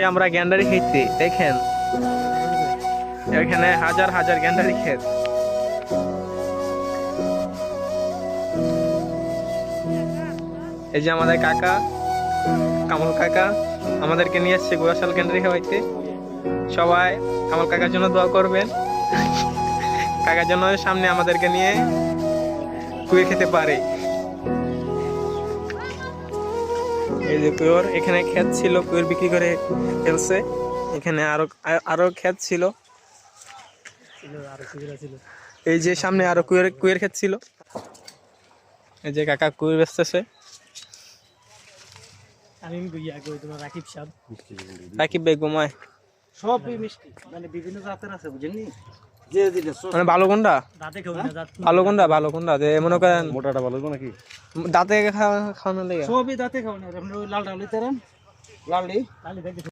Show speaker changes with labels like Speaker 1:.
Speaker 1: এই আমরা গ্যান্ডারি খেতে দেখেন। এখানে হাজার হাজার গ্যান্ডারি খেত। এই যে আমাদের কাকা, কামল কাকা, আমাদেরকে নিয়ে এসছে গোয়াশাল গ্যান্ডারি খাওয়াইতে। সবাই কামল কাকার জন্য দোয়া করবেন। কাকার জন্য সামনে আমাদেরকে নিয়ে কুয়ে খেতে পারে। এই যে কুয়োর এখানে ক্ষেত ছিল কুয়োর বিক্রি করে ফেলছে। এখানে আরও আরও ক্ষেত ছিল। এই যে সামনে আরও কুয়ের কুয়ের ক্ষেত ছিল। এই যে কাকা কুয়ে বেচতেছে।
Speaker 2: আমি কই তোমার রাকিব সাহেব।
Speaker 1: রাকিব ভাই ঘুমায়
Speaker 2: সবই মিষ্টি। মানে বিভিন্ন জাতের আছে বুঝেননি?
Speaker 1: মানে ভালো কোনটা
Speaker 2: দাঁতে খাও না দাঁত।
Speaker 1: ভালো কোনটা ভালো কোনটা যে মনে করেন
Speaker 3: মোটাটা ভালো নাকি?
Speaker 1: দাঁতে খাওয়ানো লাগে।
Speaker 2: সবই দাঁতে খাও না আপনি ওই লাল ডালি তেরান? লাল